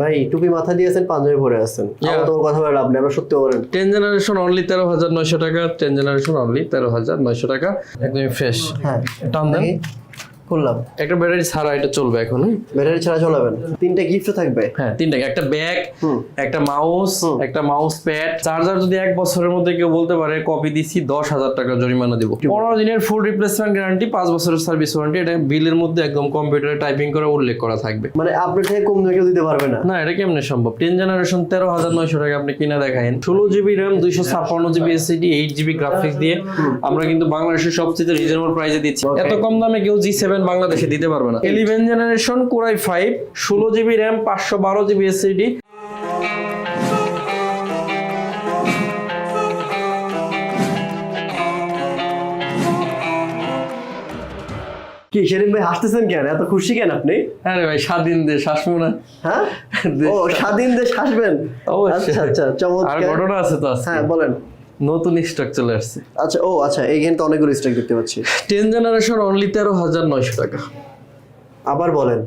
ভাই টুপি মাথা দিয়েছেন পাঞ্জাবি পরে আছেন। তোমার কথা বলে লাভ নেই আমরা সত্যি বলেন। টেন জেনারেশন অনলি তেরো হাজার নয়শো টাকা টেন জেনারেশন অনলি তেরো হাজার নয়শো টাকা। একদমই ফ্রেশ হ্যাঁ। টান দেন। করলাম একটা ব্যাটারি ছাড়া এটা চলবে এখন হ্যাঁ? ব্যাটারি ছাড়া চলাবেন। তিনটা গিফট থাকবে। হ্যাঁ তিনটা। একটা ব্যাগ একটা মাউস একটা মাউস প্যাড চার্জার যদি এক বছরের মধ্যে কেউ বলতে পারে কপি দিছি দশ হাজার টাকা জরিমানা দিব। পনেরো দিনের ফুল রিপ্লেসমেন্ট গ্যারান্টি পাঁচ বছরের সার্ভিস ওয়ারেন্টি এটা বিলের মধ্যে একদম কম্পিউটারে টাইপিং করে উল্লেখ করা থাকবে। মানে আপনার থেকে কম কেউ দিতে পারবে না। না এটা কেমনে সম্ভব? টেন জেনারেশন তেরো হাজার নয়শো টাকা আপনি কিনে দেখায়েন। ষোলো জিবি র্যাম দুইশো ছাপ্পান্ন GB SSD eight GB graphics দিয়ে আমরা কিন্তু বাংলাদেশের সবচেয়ে রিজনেবল প্রাইসে দিচ্ছি। এত কম দামে কেউ জি সেভেন বাংলাদেশে দিতে পারবে না। Eleven generation core i five ষোলো জিবি র্যাম পাঁচশো বারো জিবি এসএসডি কি সেদিন ভাই হাসতেছেন কেন? এত খুশি কেন আপনি? আরে ভাই স্বাধীন দেশ হাসবো না। হ্যাঁ? ও স্বাধীন দেশ হাসবেন। আচ্ছা আচ্ছা আর চমৎকার ঘটনা আছে তো হ্যাঁ বলেন। নতুন স্টক চলে আসছে। আচ্ছা ও আচ্ছা এইখানে তো অনেকগুলো স্টক দেখতে পাচ্ছি। টেন জেনারেশন অনলি তেরো হাজার নয়শো টাকা। আবার বলেন।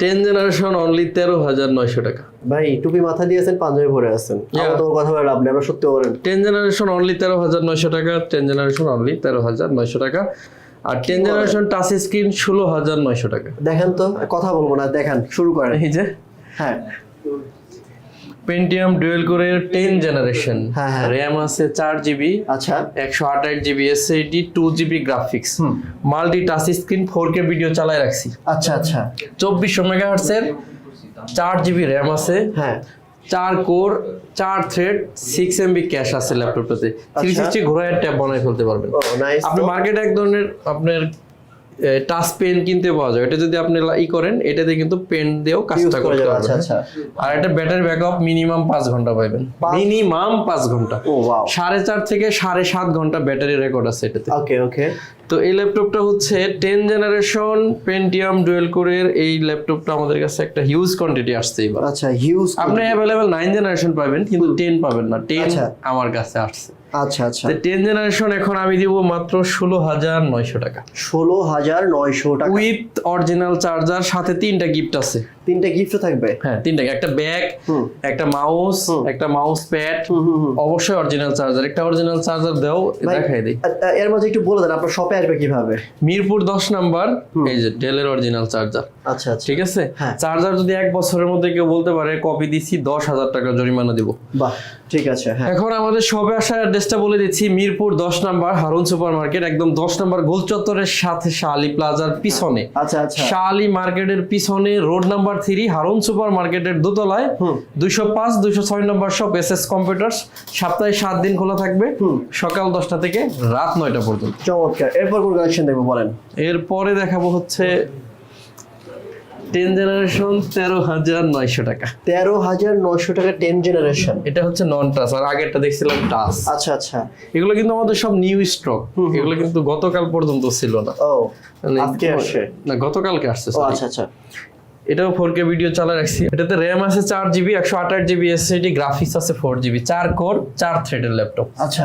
টেন জেনারেশন অনলি তেরো হাজার নয়শো টাকা। ভাই টুপি মাথা দিয়েছেন পাঞ্জাবি পরে আছেন। তোমার কথা বলে লাভ নেই আমরা সত্যি বলেন। টেন জেনারেশন অনলি তেরো হাজার নয়শো টাকা টেন জেনারেশন অনলি তেরো হাজার নয়শো টাকা। আর টেন জেনারেশন টাচ স্ক্রিন ষোলো হাজার নয়শো টাকা। দেখেন তো কথা বলব না দেখেন শুরু করেন। এই যে। হ্যাঁ। পেন্টিয়াম ডুয়েল কোরের টেন জেনারেশন। র্যাম আছে চার জিবি আচ্ছা। একশো আঠাশ GB SSD two GB graphics multi touch screen four K video চালায় রাখছি। আচ্ছা আচ্ছা। চব্বিশশো মেগাহার্সের চার জিবি র্যাম আছে। হ্যাঁ। চার কোর চার থ্রেড সিক্স এমবি ক্যাশ আছে ল্যাপটপটাতে থ্রি সিক্সটি ঘোরায় ট্যাব বানায় ফেলতে পারবেন। আপনি মার্কেটে এক ধরনের আপনার টাচ পেন কিনতে পাওয়া যায়। এটা যদি আপনি ই করেন এটাতে কিন্তু পেন দিয়েও কাজটা করতে পারবেন। আচ্ছা, আচ্ছা। আর এটা ব্যাটারি ব্যাকআপ মিনিমাম পাঁচ ঘণ্টা পাবেন মিনিমাম পাঁচ ঘণ্টা। সাড়ে চার থেকে সাড়ে সাত ঘণ্টা ব্যাটারি রেকর্ড আছে এটাতে। ওকে ওকে তো এই ল্যাপটপটা হচ্ছে টেন জেনারেশন পেন্টিয়াম ডুয়েল কোরের এই ল্যাপটপটা আমাদের কাছে একটা হিউজ কোয়ান্টিটি আসছে এবার। আচ্ছা হিউজ আপনি অ্যাভেলেবেল নাইন জেনারেশন পাবেন কিন্তু টেন পাবেন না। টেন আচ্ছা। আমার কাছে আসছে। আচ্ছা আচ্ছা। টেন জেনারেশন এখন আমি দিব মাত্র ষোলো হাজার নয়শো টাকা। ষোলো হাজার নয়শো টাকা। উইথ অরিজিনাল চার্জার সাথে তিনটা গিফট আছে। তিনটা গিফট থাকবে? হ্যাঁ তিনটা। একটা ব্যাগ একটা মাউস একটা মাউস প্যাড। অবশ্যই অরিজিনাল চার্জার একটা অরিজিনাল চার্জার দাও দেখাই দিই। এর মধ্যে একটু বলে দেন আপনার শপে আসবে কীভাবে? মিরপুর দশ নাম্বার এই যে ডেলের অরিজিনাল চার্জার আচ্ছা আচ্ছা। ঠিক আছে? হ্যাঁ। চার্জার যদি এক বছরের মধ্যে কেউ বলতে পারে কপি দিছি দশ হাজার টাকা জরিমানা দিব। বাহ ঠিক আছে হ্যাঁ। এখন আমাদের সবে আসার অ্যাড্রেসটা বলে দিচ্ছি মিরপুর দশ নাম্বার হারুন সুপার মার্কেট একদম দশ নাম্বার গোল চত্বরের সাথে শালি প্লাজার পিছনে। আচ্ছা আচ্ছা। শালি মার্কেটের পিছনে road number three Harun super মার্কেটের দোতলায়। দুইশো পাঁচ দুইশো ছয় নম্বর শপ এস এস কম্পিউটার্স সপ্তাহে সাত দিন খোলা থাকবে সকাল দশটা থেকে রাত নয়টা পর্যন্ত। চমৎকার। এরপর কোন কালেকশন দেখব বলেন? এরপরে দেখাবো হচ্ছে টেন জেনারেশন তেরো হাজার নয়শো টাকা। তেরো হাজার নয়শো টাকা টেন জেনারেশন এটা হচ্ছে নন টাচ আর আগেরটা দেখছিলাম টাচ আচ্ছা আচ্ছা। এগুলো কিন্তু আমাদের সব নিউ স্টক এগুলো কিন্তু গতকাল পর্যন্ত ছিল না। ও মানে আজকে আসছে। না গতকালকে আসছে আচ্ছা আচ্ছা। এটাও ফোর কে ভিডিও চালা রাখছি। এটাতে র্যাম আছে চার জিবি একশো আঠাশ জিবি এসএসডি গ্রাফিক্স আছে ফোর জিবি চার কোর চার থ্রেডের ল্যাপটপ আচ্ছা।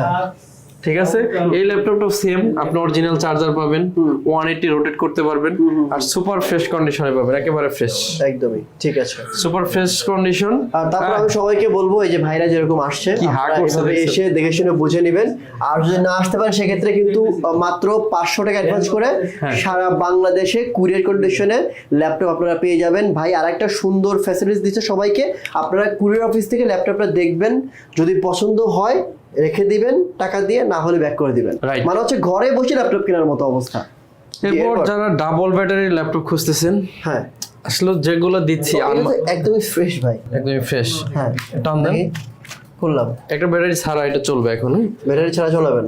ঠিক আছে? এই ল্যাপটপটাও সেম আপনি অরিজিনাল চার্জার পাবেন ওয়ান এইটি রোটেট করতে পারবেন আর সুপার ফ্রেশ কন্ডিশনে পাবেন একেবারে ফ্রেশ একদমই ঠিক আছে। সুপার ফ্রেশ কন্ডিশন আর তারপর আমি সবাইকে বলব এই যে ভাইরা যেরকম আসছে কি হা করছে এসে দেখে শুনে বুঝে নেবেন। আর যদি না আসতে পারেন সেক্ষেত্রে কিন্তু মাত্র পাঁচশো টাকা অ্যাডভান্স করে হ্যাঁ। সারা বাংলাদেশে কুরিয়ার কন্ডিশনে ল্যাপটপ আপনারা পেয়ে যাবেন। ভাই আর একটা সুন্দর ফ্যাসিলিটিস দিচ্ছে সবাইকে। আপনারা কুরিয়ার অফিস থেকে ল্যাপটপটা দেখবেন। যদি পছন্দ হয় রেখে দিবেন টাকা দিয়ে না হলে ব্যাক করে দিবেন. মানে হচ্ছে ঘরে বসে ল্যাপটপ কেনার মতো অবস্থা। এরপর? যারা ডাবল ব্যাটারির ল্যাপটপ খুঁজতেছেন হ্যাঁ। আসলে যেগুলো দিচ্ছি একদমই ফ্রেশ ভাই। একদমই ফ্রেশ হ্যাঁ। টান দেন খুললাম। একটা ব্যাটারি ছাড়া এটা চলবে এখন? ব্যাটারি ছাড়া চলাবেন।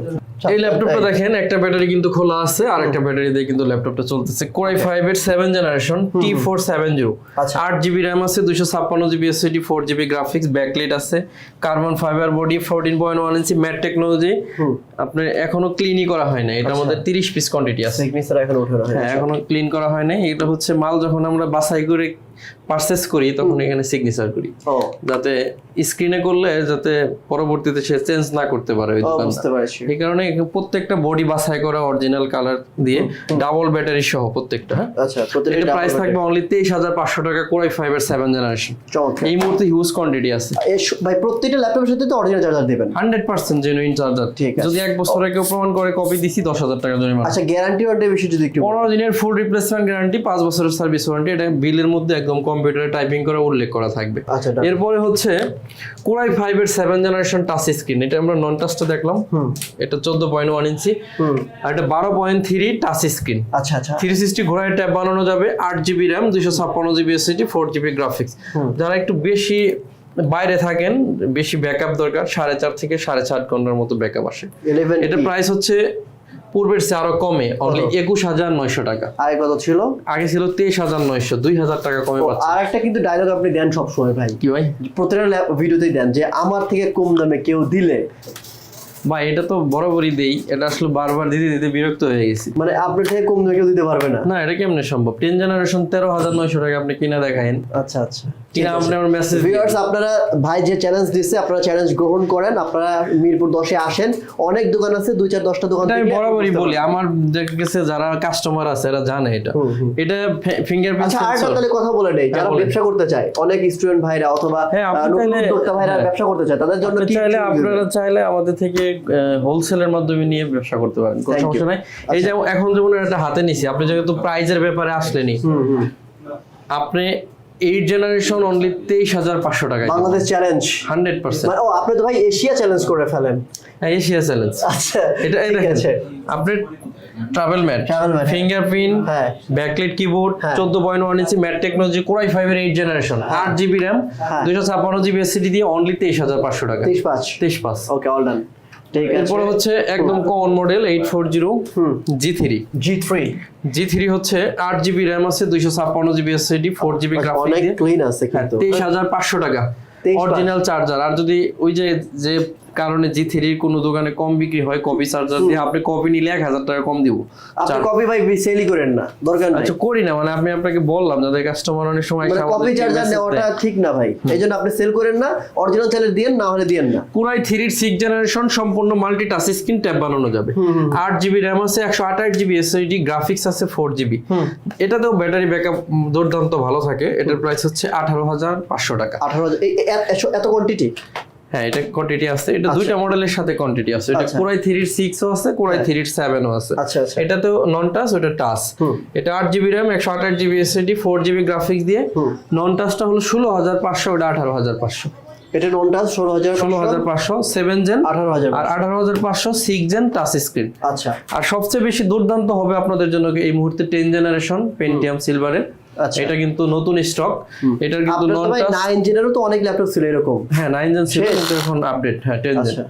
এই ল্যাপটপটা দেখেন একটা ব্যাটারি কিন্তু খোলা আছে আর একটা ব্যাটারি দিয়ে কিন্তু ল্যাপটপটা চলতেছে। কোরাই ফাইভ এর seven generation T four seven zero আচ্ছা। আট জিবি র্যাম আছে দুশো ছাপ্পান্ন GB four GB graphics backlit আছে। Carbon fibre body fourteen point one inch matte technology আপনার এখনও ক্লিনই করা হয় না এটা আমাদের তিরিশ পিস কোয়ান্টিটি আছে। এখন না। ক্লিন করা হয় নাই। এটা হচ্ছে মাল যখন আমরা বাছাই করে পারচেস করি তখন এখানে সিগনেচার করি। যাতে স্ক্রিনে করলে যাতে পরবর্তীতে সে চেঞ্জ না করতে পারে ওই দোকানদার এই কারণে প্রত্যেকটা বডি বাছাই করা অরিজিনাল কালার দিয়ে ডাবল ব্যাটারি সহ প্রত্যেকটা হ্যাঁ? আচ্ছা এটা প্রাইস থাকবে অনলি তেইশ হাজার পাঁচশো টাকা কোরাই ফাইভ এর সেভেন জেনারেশন এই মুহূর্তে হিউজ কোয়ান্টিটি আছে। ভাই প্রত্যেকটা ল্যাপটপের সাথে তো অরিজিনাল চার্জার দেবেন। হান্ড্রেড পার্সেন্ট জেনুইন চার্জার ঠিক আছে। যদি এক বছরে কেউ প্রমাণ করে কপি দিছি দশ হাজার টাকা জরিমানা আচ্ছা গ্যারান্টি ওয়ারেন্টি বিষয়ে যদি একটু পনেরো দিনের ফুল রিপ্লেসমেন্ট গ্যারান্টি পাঁচ বছরের সার্ভিস ওয়ারেন্টি এটা বিলের মধ্যে একদম কম্পিউটারে টাইপিং করে উল্লেখ করা থাকবে। আচ্ছা এরপরে হচ্ছে কোরাই ফাইভ এর সেভেন জেনারেশন টাচ স্ক্রিন এটা আমরা নন টাচটা দেখলাম। এটা চোদ্দ পয়েন্ট ওয়ান ইঞ্চি। আর এটা বারো পয়েন্ট থ্রি টাচ স্ক্রিন আচ্ছা আচ্ছা। থ্রি সিক্সটি ঘোড়ায় ট্যাব বানানো যাবে। আট জিবি র্যাম দুইশো ছাপ্পান্ন GB SSD four GB graphics যারা একটু বেশি বাইরে থাকেন বেশি ব্যাকআপ দরকার সাড়ে চার থেকে সাড়ে চার ঘণ্টার মতো ব্যাকআপ আসে। এটা প্রাইস হচ্ছে পূর্বের চেয়ে আরও কমে অনলি একুশ হাজার নয়শো টাকা। আগে কত ছিল? আগে ছিল তেইশ হাজার নয়শো দুই হাজার টাকা কমে পাচ্ছে। আর একটা কিন্তু ডায়লগ আপনি দেন সবসময় ভাই। কি ভাই? প্রতিটা ভিডিওতে ভিডিওতেই দেন যে আমার থেকে কম দামে কেউ দিলে ভাই এটা তো বরাবরই দেই। এটা আসলে বারবার দিতে দিতে বিরক্ত হয়ে গেছি। মানে আপনার থেকে কম কেউ দিতে পারবে না? না এটা কেমনে সম্ভব? টেন জেনারেশন তেরো হাজার নয়শো টাকা আপনি কিনা দেখায়েন। আচ্ছা আচ্ছা। কিনা আপনি আমার মেসেজ ভিউয়ার্স আপনারা ভাই যে চ্যালেঞ্জ দিচ্ছে আপনারা চ্যালেঞ্জ গ্রহণ করেন। আপনারা মিরপুর দশে আসেন। অনেক দোকান আছে দুই চার দশটা দোকান আমি বরাবরই বলি। আমার দেখা গেছে যারা কাস্টমার আছে এরা জানে এটা। এটা ফিঙ্গারপ্রিন্ট আচ্ছা আর তাহলে কথা বলে নেই। যারা ব্যবসা করতে চায় অনেক স্টুডেন্ট ভাইরা অথবা হ্যাঁ, নতুন উদ্যোক্তা ভাইরা হ্যাঁ। ব্যবসা করতে চায় তাদের জন্য চাইলে আপনারা চাইলে আমাদের থেকে হোলসেলের মাধ্যমে নিয়ে ব্যবসা করতে পারেন কোনো সমস্যা নাই। এই যে এখন যেমন একটা হাতে নিছি আপনি যেহেতু প্রাইজের ব্যাপারে আসলেনি। আপনি এইট জেনারেশন অনলি তেইশ হাজার পাঁচশো টাকায় বাংলাদেশ চ্যালেঞ্জ হান্ড্রেড পার্সেন্ট। মানে ও আপনি তো ভাই এশিয়া চ্যালেঞ্জ করে ফেলেন। এশিয়া চ্যালেঞ্জ আচ্ছা এটা ঠিক আছে। আপনি ট্রাভেল ম্যাট হ্যাঁ। ফিঙ্গারপ্রিন্ট হ্যাঁ। ব্যাকলাইট কিবোর্ড হ্যাঁ। চোদ্দ point one inch matte technology core i five এর এইট জেনারেশন আট জিবি র্যাম হ্যাঁ। দুইশো ছাপ্পান্ন জিবি এসিডি দিয়ে অনলি তেইশ হাজার পাঁচশো টাকা। তেইশ পাঁচ। তেইশ পাঁচ। ওকে অল ডান ঠিক আছে। এরপরে হচ্ছে একদম common model eight four zero হুম। G three G three G three হচ্ছে আট জিবি র্যাম আছে দুইশো ছাপ্পান্ন জিবি এসএসডি ফোর জিবি অনেক গ্রাফিক্স ক্লিন আছে কিন্তু। তেইশ হাজার পাঁচশো টাকা। 23,500 অরিজিনাল চার্জার আর যদি ওই যে যে কারণে জি থ্রির কোনো দোকানে কম বিক্রি হয় কপি চার্জার দিয়ে আপনি কপি নিলে এক হাজার টাকা কম দিব। আপনি কপি ভাই সেলই করেন না দরকার নাই। আচ্ছা করি না মানে আমি আপনাকে বললাম যাদের কাস্টমার অনেক সময় মানে কপি চার্জার নেওয়াটা ঠিক না ভাই এই জন্য আপনি সেল করেন না অরিজিনাল চার্জার দিয়েন না হলে দিয়েন না। পুরাই থ্রির সিক্স জেনারেশন সম্পূর্ণ মাল্টি টাচ স্ক্রিন ট্যাব বানানো যাবে। আট জিবি র্যাম আছে একশো আঠাশ জিবি এসএসডি গ্রাফিক্স আছে ফোর জিবি এটাতেও ব্যাটারি ব্যাকআপ দুর্দান্ত ভালো থাকে এটার প্রাইস হচ্ছে আঠারো হাজার পাঁচশো টাকা। আঠারো হাজার এত কোয়ান্টিটি হ্যাঁ এটা কোয়ান্টিটি আছে। এটা দুইটা মডেলের সাথে কোয়ান্টিটি আছে। এটা আচ্ছা। কোরাই থ্রির সিক্সও আছে কোরাই থ্রির সেভেনও আছে। আচ্ছা আচ্ছা। এটা তো নন টাচ ওটা টাচ এটা আট জিবি র্যাম একশো আঠাশ GB SSD four GB graphics দিয়ে। নন টাচটা হলো ষোলো হাজার পাঁচশো ওটা আঠারো হাজার পাঁচশো। এটা ননটা ষোলো হাজার ষোলো হাজার পাঁচশো সেভেন জেন আঠারো হাজার আর আঠারো হাজার পাঁচশো সিক্স জেন টাচ স্ক্রিন আচ্ছা। আর সবচেয়ে বেশি দুর্দান্ত হবে আপনাদের জন্য এই মুহূর্তে টেন জেনারেশন পেন্টিয়াম সিলভারের আচ্ছা এটা কিন্তু নতুন স্টক এটার কিন্তু নন তো টাচ অনেক ল্যাপটপ ছিল এরকম। হ্যাঁ ছিল কিন্তু এখন আপডেট হ্যাঁ জেন আচ্ছা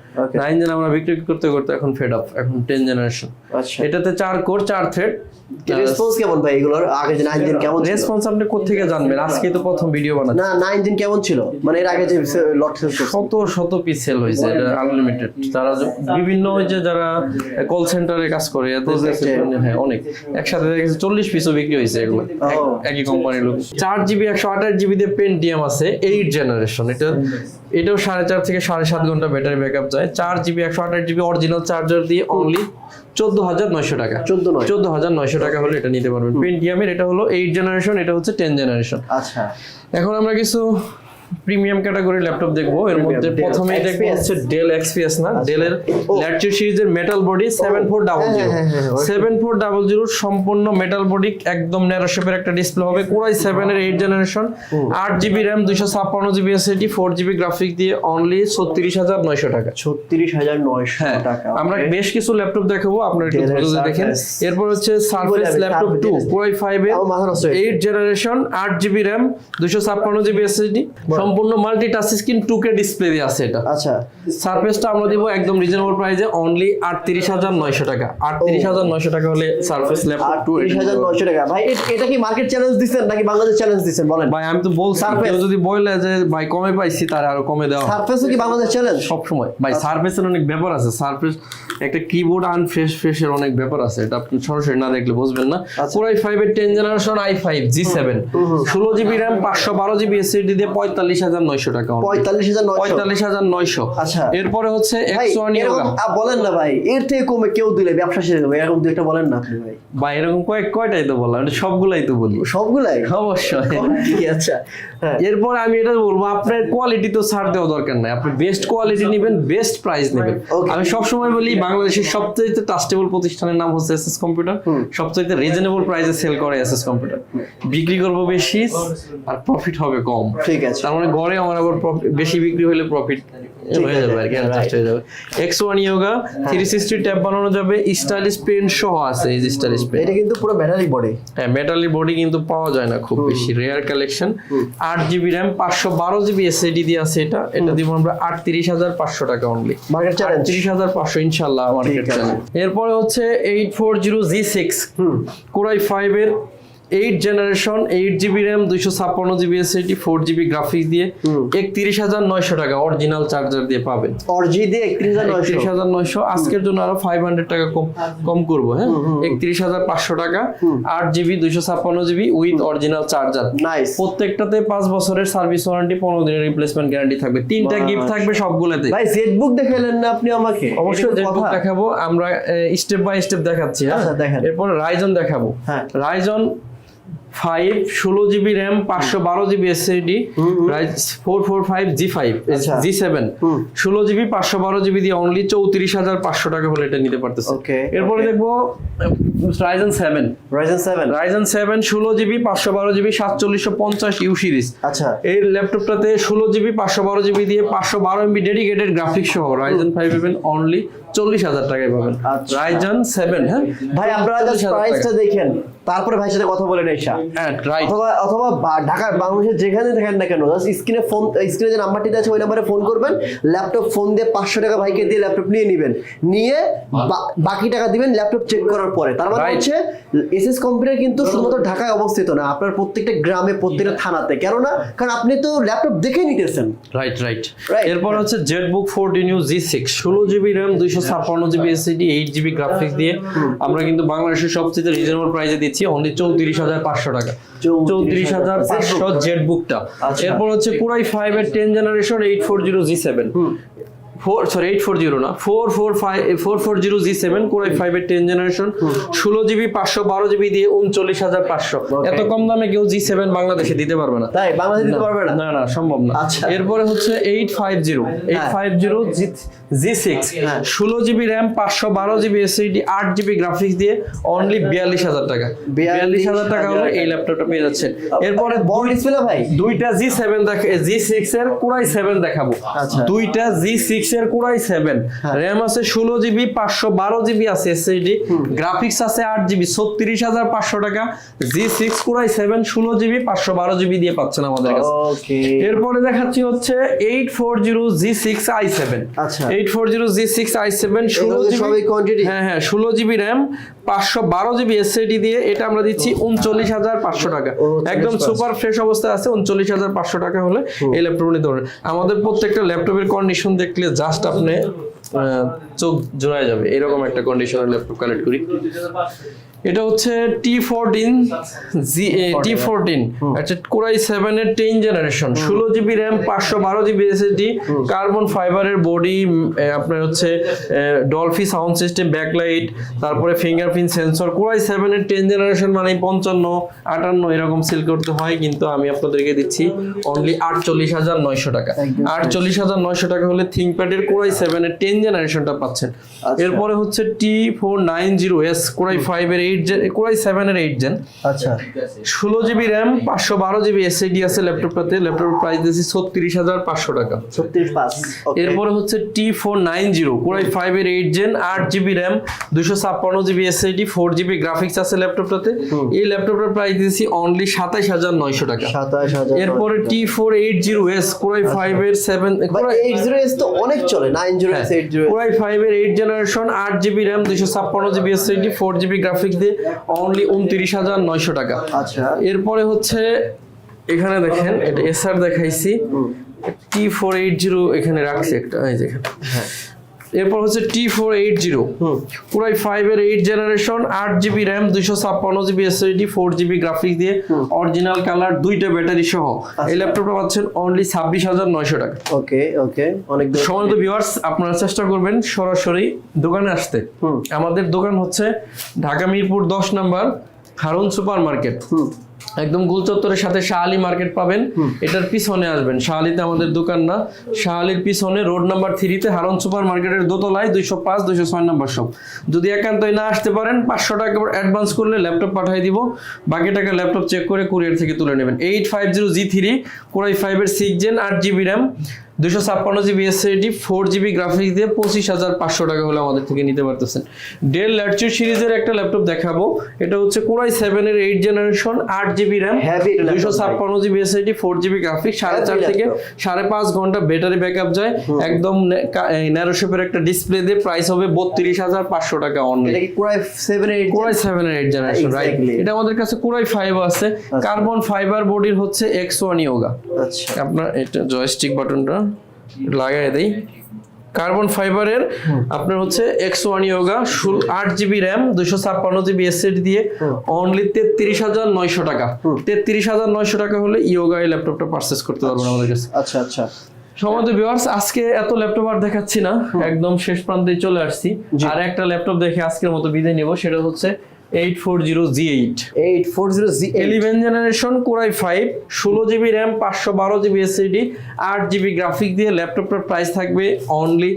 আমরা বিক্রি করতে করতে এখন ফেড আপ এখন জেনারেশন আচ্ছা। এটাতে চার কোর চার থ্রেড রেসপন্স কেমন ভাই এগুলোর? আগে যে নাইন কেমন ছিল? রেসপন্স আপনি কোথেকে জানবেন? আজকে তো প্রথম ভিডিও বানাচ্ছি। না নাইন দিন কেমন ছিল? মানে এর আগে যে লট সেল শত শত পিস সেল হয়েছে এটা আনলিমিটেড তারা বিভিন্ন যে যারা কল সেন্টারে কাজ করে এদের হ্যাঁ অনেক। একসাথে দেখা গেছে চল্লিশ পিসও বিক্রি হয়েছে এগুলো। এক-। একই কোম্পানির লোক চার জিবি একশো আঠাশ জিবি দিয়ে পেন্টিএম আছে এইট জেনারেশন এটা এটাও সাড়ে চার থেকে সাড়ে সাত ঘণ্টা ব্যাটারি ব্যাকআপ যায়। চার জিবি একশো আঠাশ জিবি অরিজিনাল চার্জার দিয়ে অনলি চোদ্দ হাজার নয়শো টাকা। চোদ্দ চোদ্দ হাজার নয়শো টাকা হলে এটা নিতে পারবেন। পেন্টিএমের এটা হলো এইট জেনারেশন এটা হচ্ছে টেন জেনারেশন আচ্ছা। এখন আমরা কিছু প্রিমিয়াম ক্যাটাগরি ল্যাপটপ দেখব। এর মধ্যে প্রথমে দেখব হচ্ছে ডেল এক্সপিএস না? ডেলের ও। ল্যাটচু সিরিজের metal body seven four double zero seven four double zero সম্পূর্ণ মেটাল বডি একদম ন্যারো শেপের একটা ডিসপ্লে হবে। কোরাই সেভেন এর এইট জেনারেশন আট জিবি র্যাম দুইশো ছাপ্পান্ন GB SSD four GB graphic দিয়ে অনলি ছত্রিশ হাজার নয়শো টাকা। ছত্রিশ হাজার নয়শো হ্যাঁ টাকা আমরা বেশ কিছু ল্যাপটপ দেখাবো আপনারা একটু এর ধৈর্য দেখেন। এরপর হচ্ছে surface laptop two core i five এর এইট জেনারেশন আট জিবি র্যাম দুশো ছাপ্পান্ন জিবি এসএসডি সম্পূর্ণ multi touch screen two K display দিয়ে আছে এটা। আচ্ছা। সারফেসটা আমরা দিব একদম রিজনেবল প্রাইসে অনলি আটত্রিশ হাজার নয়শো টাকা। আটত্রিশ হাজার নয়শো টাকা হলে সারফেস ল্যাপটপ টু আটত্রিশ হাজার নয়শো টাকা। ভাই এটা কি মার্কেট চ্যালেঞ্জ দিচ্ছেন নাকি বাংলাদেশ চ্যালেঞ্জ দিচ্ছেন বলেন। ভাই আমি তো বলছি Surface। কেউ যদি বলে যে ভাই কমে পাইছি তার আরও কমে দেওয়া হবে। সারফেসও কি বাংলাদেশ চ্যালেঞ্জ সব সময় ভাই সার্ফেসের অনেক ব্যাপার আছে। সার্ফেস একটা কিবোর্ড আনফ্রেশ ফ্রেশের অনেক ব্যাপার আছে এটা আপনি সরাসরি না দেখলে বুঝবেন না। কোর আই ফাইভ এর ten generation i five G seven ষোলো জিবি র্যাম পাঁচশো বারো জিবি এসএসডি দিয়ে পঁয়তাল্লিশ হাজার নয়শো টাকা। পঁয়তাল্লিশ হাজার পঁয়তাল্লিশ হাজার নয়শো। আচ্ছা। এরপরে হচ্ছে এরকম বলেন না ভাই এর থেকে কমে কেউ দিলে ব্যবসা শেষ হবে এরকম দু একটা বলেন না আপনি ভাই। বা এরকম কয়েক কয়টাই তো বললাম এটা সবগুলাই তো বলি। সবগুলাই? অবশ্যই। আচ্ছা হ্যাঁ। এরপর আমি এটা বলব আপনার কোয়ালিটি তো ছাড় দেওয়া দরকার নাই। আপনি বেস্ট কোয়ালিটি নেবেন বেস্ট প্রাইস নেবেন। আমি সবসময় বলি বাংলাদেশের সবচেয়ে ট্রাস্টেবল প্রতিষ্ঠানের নাম হচ্ছে এসএস কম্পিউটার সবচেয়ে রিজনেবল প্রাইসে সেল করে এসএস কম্পিউটার বিক্রি করব বেশি আর প্রফিট হবে কম। ঠিক আছে। তার মানে গড়ে আমার আবার বেশি বিক্রি হলে প্রফিট হয়ে যাবে আর কি adjust হয়ে যাবে? X one Yoga three sixty tab বানানো যাবে স্টাইলিশ পেন সহ আছে এই যে স্টাইলিশ পেন এটা কিন্তু পুরো ব্যাটারি বডি হ্যাঁ মেটালি বডি কিন্তু পাওয়া যায় না খুব বেশি রেয়ার কালেকশন আট জিবি র্যাম পাঁচশো বারো জিবি এসএডি দিয়ে আছে এটা। এটা দিব আমরা আটত্রিশ হাজার পাঁচশো টাকা অনলি মার্কেট চ্যালেঞ্জ তিরিশ হাজার পাঁচশো ইনশাল্লাহ মার্কেট এরপরে হচ্ছে eight four zero G six হুম। কোরাই ফাইভ এর eight generation eight GB RAM দুইশো ছাপ্পান্ন GB SSD four GB graphics দিয়ে একত্রিশ হাজার নয়শো টাকা অরিজিনাল চার্জার দিয়ে পাবেন। অরজি দিয়ে একত্রিশ হাজার নয়শো। আজকের জন্য আরও ফাইভ হান্ড্রেড টাকা কম কম করব হ্যাঁ? একত্রিশ হাজার পাঁচশো টাকা আট জিবি দুইশো ছাপ্পান্ন GB with original charger nice প্রত্যেকটাতে পাঁচ বছরের সার্ভিস ওয়ারেন্টি পনেরো দিনের রিপ্লেসমেন্ট গ্যারান্টি থাকবে। তিনটা গিফট থাকবে সবগুলোতে। ভাই জেড বুক দেখালেন না আপনি আমাকে? অবশ্যই জেটবুক। দেখাবো আমরা স্টেপ বাই স্টেপ দেখাচ্ছি হ্যাঁ? আচ্ছা, দেখান। এরপর রাইজন দেখাবো। হ্যাঁ। রাইজন ফাইভ ষোলো জিবি র্যাম পাঁচশো বারো GB SSD four four five G five আচ্ছা। জি সেভেন ষোলো জিবি পাঁচশো বারো জিবি দিয়ে অনলি চৌত্রিশ হাজার পাঁচশো টাকা হলে এটা নিতে পারতেছে। এরপরে দেখব Ryzen seven Ryzen seven Ryzen seven ষোলো জিবি পাঁচশো বারো জিবি সাতচল্লিশশো পঞ্চাশ ইউ সিরিজ আচ্ছা। এই ল্যাপটপটাতে ষোলো জিবি পাঁচশো বারো জিবি দিয়ে পাঁচশো বারো এমবি ডেডিকেটেড গ্রাফিক্স সহ রাইজন ফাইভ পাবেন অনলি চল্লিশ হাজার টাকায় পাবেন। আচ্ছা। রাইজন সেভেন হ্যাঁ? ভাই আপনারা জাস্ট প্রাইসটা দেখেন। তারপরে ভাইয়ের সাথে কথা এসা হ্যাঁ অথবা অথবা ঢাকার বাংলাদেশের যেখানে দেখেন না কেন স্ক্রিনে ফোন স্ক্রিনে যে নাম্বারটি আছে ওই নাম্বারে ফোন করবেন। ল্যাপটপ ফোন দিয়ে পাঁচশো টাকা ভাইকে দিয়ে ল্যাপটপ নিয়ে নেবেন। নিয়ে বাকি টাকা দিবেন ল্যাপটপ চেক করার পরে। তার মানে হচ্ছে এসএস কম্পিউটার কিন্তু শুধুমাত্র ঢাকায় অবস্থিত না আপনার প্রত্যেকটা গ্রামে প্রত্যেকটা থানাতে। কেননা কারণ আপনি তো ল্যাপটপ দেখে নিতেছেন। রাইট রাইট এরপর হচ্ছে ZenBook fourteen U G six ষোলো জিবি র্যাম দুইশো ছাপ্পান্ন GB SSD eight GB graphics দিয়ে। আমরা কিন্তু বাংলাদেশের সবচেয়ে রিজনেবল প্রাইসে দিচ্ছি অনলি চৌত্রিশ হাজার পাঁচশো টাকা। চৌত্রিশ হাজার পাঁচশো জেটবুকটা আচ্ছা। এরপর হচ্ছে পুরাই ফাইভ এর ten generation eight four zero G seven four sorry eight four zero না four four five four four zero G seven core i five এর টেন জেনারেশন ষোলো জিবি পাঁচশো বারো জিবি দিয়ে উনচল্লিশ হাজার পাঁচশো। এত কম দামে কেউ জি সেভেন বাংলাদেশে দিতে পারবে না। তাই? বাংলাদেশ দিতে পারবে না? না না সম্ভব না। আচ্ছা। এরপরে হচ্ছে eight five zero eight five zero G six হ্যাঁ। ষোলো জিবি র্যাম পাঁচশো বারো জিবি এসএসডি আট জিবি গ্রাফিক্স দিয়ে অনলি বিয়াল্লিশ হাজার টাকা। বিয়াল্লিশ হাজার টাকা হলে এই ল্যাপটপটা পেয়ে যাচ্ছেন। এরপরে বড় ডিসপ্লে ভাই? দুইটা জি সেভেন দেখ জি সিক্স এর কুড়াই সেভেন দেখাবো। আচ্ছা। দুইটা জি সিক্স এর কুড়াই সেভেন র্যাম আছে ষোলো জিবি পাঁচশো বারো জিবি আছে এসএসডি গ্রাফিক্স আছে আট জিবি ছত্রিশ হাজার পাঁচশো টাকা। G six core i seven ষোলো জিবি পাঁচশো বারো জিবি দিয়ে পাচ্ছেন আমাদের কাছে। এরপরে দেখাচ্ছি হচ্ছে eight four zero G six i seven আচ্ছা। Eight four zero G six i seven ষোলো জিবি? হ্যাঁ হ্যাঁ ষোলো জিবি র্যাম পাঁচশো বারো জিবি এসএডি দিয়ে এটা আমরা দিচ্ছি উনচল্লিশ হাজার পাঁচশো টাকা। একদম সুপার ফ্রেশ অবস্থায় আছে উনচল্লিশ হাজার পাঁচশো টাকা হলে এই ল্যাপটপ নিতে আমাদের প্রত্যেকটা ল্যাপটপের কন্ডিশন দেখলে জাস্ট আপনি চোখ জোড়ায় যাবে। এরকম একটা কন্ডিশনের ল্যাপটপ কালেক্ট করি। এটা হচ্ছে T fourteen G T fourteen আচ্ছা কোরাই সেভেন এর টেন জেনারেশন ষোলো জিবি র্যাম পাঁচশো বারো জিবি এসএসডি কার্বন ফাইবারের বডি আপনার হচ্ছে ডলফি সাউন্ড সিস্টেম ব্যাকলাইট তারপরে fingerprint sensor core i seven এর টেন জেনারেশন মানে পঞ্চান্ন আটান্ন এরকম সেল করতে হয় কিন্তু আমি আপনাদেরকে দিচ্ছি অনলি আটচল্লিশ হাজার নয়শো টাকা। আটচল্লিশ হাজার নয়শো টাকা হলে থিঙ্কপ্যাডের কোরাই সেভেন এর টেন জেনারেশনটা পাচ্ছেন। আচ্ছা। এরপরে হচ্ছে T four nine zero S core i five এর এইট জেন কোরাই সেভেনের এইট জেন আচ্ছা। ষোলো জিবি র্যাম পাঁচশো বারো জিবি এসএডি আছে ল্যাপটপটাতে ল্যাপটপের প্রাইস দিয়েছি ছত্রিশ হাজার পাঁচশো টাকা। ছত্রিশ পাঁচ এরপরে হচ্ছে T four nine zero core i five এর এইট জেন আট জিবি র্যাম দুশো ছাপ্পান্ন GB SSD four GB graphics আছে ল্যাপটপটাতে এই ল্যাপটপটার প্রাইস দিয়েছি অনলি সাতাইশ হাজার নয়শো টাকা। সাতাশ হাজার এরপরে T four eight zero S core i five এর সেভেন এইট জিরো এস তো অনেক চলে nine zero S eight zero core i five এর এইট জেনারেশন আট জিবি র্যাম দুশো ছাপ্পান্ন GB S SSD four GB graphics দিয়ে অনলি উনত্রিশ হাজার নয়শো টাকা। আচ্ছা। এরপরে হচ্ছে এখানে দেখেন এটা এসআর দেখাইছি। টি ফোর এইট জিরো এখানে রাখছি একটা এই যে এখানে। এরপর হচ্ছে টি ফোর এইট জিরো পুরাই ফাইভ এর এইট জেনারেশন আট জিবি র্যাম দুইশো ছাপ্পান্ন GB SSD four GB graphics দিয়ে অরিজিনাল কালার দুইটা ব্যাটারি সহ। এই ল্যাপটপটা পাচ্ছেন অনলি ছাব্বিশ হাজার নয়শো টাকা। ওকে ওকে অনেক সময় ভিউয়ার্স আপনারা চেষ্টা করবেন সরাসরি দোকানে আসতে। আমাদের দোকান হচ্ছে ঢাকা মিরপুর দশ নাম্বার হারুন সুপার মার্কেট হুম। একদম গুলচত্বরের সাথে শাহালি মার্কেট পাবেন। এটার পিছনে আসবেন। শাহালিতে আমাদের দোকান না। শাহালির পিছনে রোড নাম্বার থ্রিতে হারন সুপার মার্কেটের দোতলায় দুইশো পাঁচ দুইশো ছয় নাম্বার সব যদি একান্তই না আসতে পারেন পাঁচশো টাকা অ্যাডভান্স করলে ল্যাপটপ পাঠিয়ে দিব। বাকি টাকা ল্যাপটপ চেক করে কুরিয়ার থেকে তুলে নেবেন। Eight five zero G three core i ফাইভের সিক্স জেন আট জিবি র্যাম দুশো ছাপ্পান্ন GB SSD four GB graphics দিয়ে পঁচিশ হাজার পাঁচশো টাকা হলে আমাদের থেকে নিতে পারতেছেন। ডেল ল্যাটচুর সিরিজের একটা ল্যাপটপ দেখাবো। এটা হচ্ছে কোরাই সেভেনের এইট জেনারেশন আট জিবি র্যাম দুশো ছাপ্পান্ন জিবি ফোর জিবি গ্রাফিক্স সাড়ে চার থেকে সাড়ে পাঁচ ঘণ্টা ব্যাটারি ব্যাকআপ যায়। একদম ন্যারো শেপের একটা ডিসপ্লে দিয়ে প্রাইস হবে বত্রিশ হাজার পাঁচশো টাকা only core i seven eight generation right এটা আমাদের কাছে কোরাই ফাইভ আছে। কার্বন ফাইবার বডির হচ্ছে এক্স ওয়ান ইয়োগা আপনার এটা জয়স্টিক বাটনটা লাগাই দেই। কার্বন ফাইবারের আপনার হচ্ছে এক্স ওয়ান ইয়োগা আট জিবি র্যাম দুশো ছাপ্পান্ন জিবি এসএডি দিয়ে অনলি তেত্রিশ হাজার নয়শো টাকা। তেত্রিশ হাজার নয়শো টাকা হলে ইয়োগা এই ল্যাপটপটা পারচেস করতে পারবেন আমাদের কাছে। আচ্ছা আচ্ছা। সময় ভিউয়ার্স আজকে এত ল্যাপটপ আর দেখাচ্ছি না একদম শেষ প্রান্তে চলে আসছি। আর একটা ল্যাপটপ দেখে আজকের মতো বিদায় নিব সেটা হচ্ছে eight four zero G eight eight four zero G eleven generation core i five ষোলো জিবি র্যাম পাঁচশো বারো জিবি আট জিবি গ্রাফিক দিয়ে ল্যাপটপটার প্রাইস থাকবে অনলি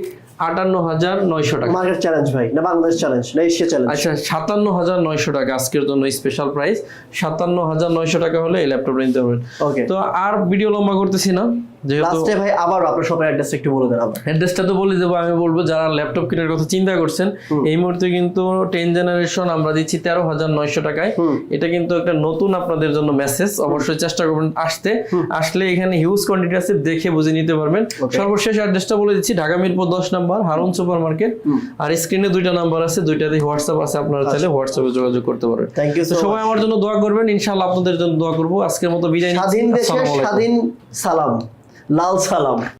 আটান্ন হাজার নয়শো টাকা। মার্কেট চ্যালেঞ্জ ভাই না বাংলাদেশ চ্যালেঞ্জ না এশিয়া চ্যালেঞ্জ আচ্ছা সাতান্ন হাজার নয়শো টাকা আজকের জন্য স্পেশাল প্রাইস সাতান্ন হাজার নয়শো টাকা হলে এই ল্যাপটপটা নিতে পারবেন। ওকে তো আর ভিডিও লম্বা করতেছি না। লাস্টে ভাই আবার আপনার শপের একটু বলে দেন আবার। অ্যাড্রেসটা তো বলে দেবো আমি বলব যারা ল্যাপটপ কেনার কথা চিন্তা করছেন এই মুহূর্তে কিন্তু টেন জেনারেশন আমরা দিচ্ছি তেরো হাজার নয়শো টাকায়। এটা কিন্তু একটা নতুন আপনাদের জন্য মেসেজ অবশ্যই চেষ্টা করবেন আসতে। আসলে এখানে হিউজ কোয়ান্টিটি আছে দেখে বুঝে নিতে পারবেন। সর্বশেষ অ্যাড্রেসটা বলে দিচ্ছি ঢাকা মিরপুর দশ নাম্বার হারুন সুপার মার্কেট আর স্ক্রিনে দুইটা নাম্বার আছে দুইটাতেই হোয়াটসঅ্যাপ আছে আপনারা চাইলে হোয়াটসঅ্যাপে যোগাযোগ করতে পারবেন। থ্যাংক ইউ সবাই আমার জন্য দোয়া করবেন ইনশাআল্লাহ আপনাদের জন্য দোয়া করব। আজকের মতো বিদায় স্বাধীন দেশে স্বাধীন সালাম। লাল সালাম।